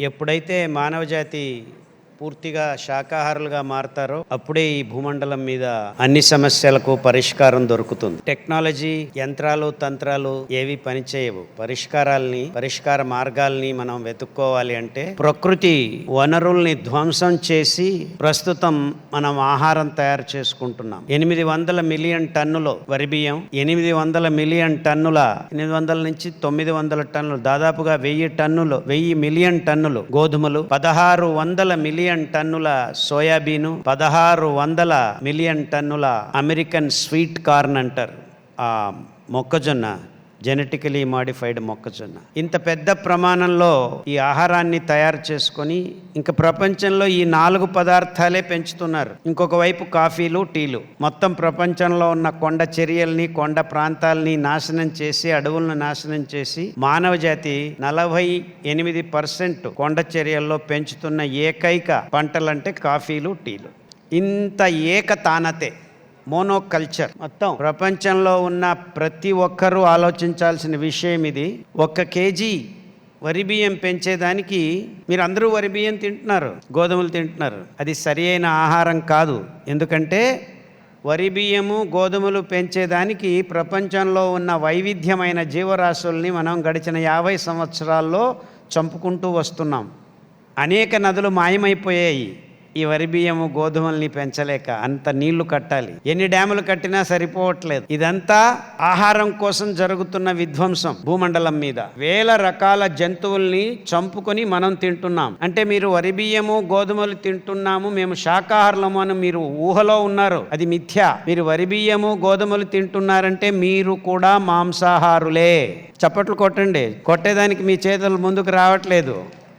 ఎప్పుడైతే మానవజాతి పూర్తిగా శాకాహారులుగా మారతారో అప్పుడే ఈ భూమండలం మీద అన్ని సమస్యలకు పరిష్కారం దొరుకుతుంది. టెక్నాలజీ యంత్రాలు తంత్రాలు ఏవి పనిచేయవు. పరిష్కారాల్ని పరిష్కార మార్గాల్ని మనం వెతుక్కోవాలి అంటే ప్రకృతి వనరుల్ని ధ్వంసం చేసి ప్రస్తుతం మనం ఆహారం తయారు చేసుకుంటున్నాం. ఎనిమిది వందల మిలియన్ టన్నులు వరి బియ్యం ఎనిమిది వందల మిలియన్ టన్నుల ఎనిమిది వందల నుంచి తొమ్మిది వందల టన్నులు దాదాపుగా వెయ్యి టన్నులు వెయ్యి మిలియన్ టన్నులు గోధుమలు పదహారు వందల మిలియన్ టన్నుల సోయాబీను పదహారు వందల మిలియన్ టన్నుల అమెరికన్ స్వీట్ కార్న్ అంటారు. ఆ మొక్కజొన్న జెనెటికలీ మాడిఫైడ్ మొక్కజొన్న. ఇంత పెద్ద ప్రమాణంలో ఈ ఆహారాన్ని తయారు చేసుకొని ఇంకా ప్రపంచంలో ఈ నాలుగు పదార్థాలే పెంచుతున్నారు. ఇంకొక వైపు కాఫీలు టీలు. మొత్తం ప్రపంచంలో ఉన్న కొండ చర్యల్ని కొండ ప్రాంతాలని నాశనం చేసి అడవులను నాశనం చేసి మానవ జాతి నలభై ఎనిమిది పర్సెంట్ కొండ చర్యల్లో పెంచుతున్న ఏకైక పంటలంటే కాఫీలు టీలు. ఇంత ఏకతానతే మోనోకల్చర్ మొత్తం ప్రపంచంలో ఉన్న ప్రతి ఒక్కరూ ఆలోచించాల్సిన విషయం ఇది. ఒక్క కేజీ వరి బియ్యం పెంచేదానికి మీరు అందరూ వరి బియ్యం తింటున్నారు గోధుమలు తింటున్నారు. అది సరి అయిన ఆహారం కాదు. ఎందుకంటే వరి బియ్యము గోధుమలు పెంచేదానికి ప్రపంచంలో ఉన్న వైవిధ్యమైన జీవరాశుల్ని మనం గడిచిన యాభై సంవత్సరాల్లో చంపుకుంటూ వస్తున్నాం. అనేక నదులు మాయమైపోయాయి. ఈ వరి బియ్యము గోధుమల్ని పెంచలేక అంత నీళ్ళు కట్టాలి. ఎన్ని డ్యాములు కట్టినా సరిపోవట్లేదు. ఇదంతా ఆహారం కోసం జరుగుతున్న విధ్వంసం భూమండలం మీద. వేల రకాల జంతువుల్ని చంపుకొని మనం తింటున్నాం. అంటే మీరు వరి బియ్యము గోధుమలు తింటున్నాము మేము శాకాహారులము అని మీరు ఊహలో ఉన్నారు. అది మిథ్య. మీరు వరి బియ్యము గోధుమలు తింటున్నారంటే మీరు కూడా మాంసాహారులే. చప్పట్లు కొట్టండి. కొట్టేదానికి మీ చేతులు ముందుకు రావట్లేదు.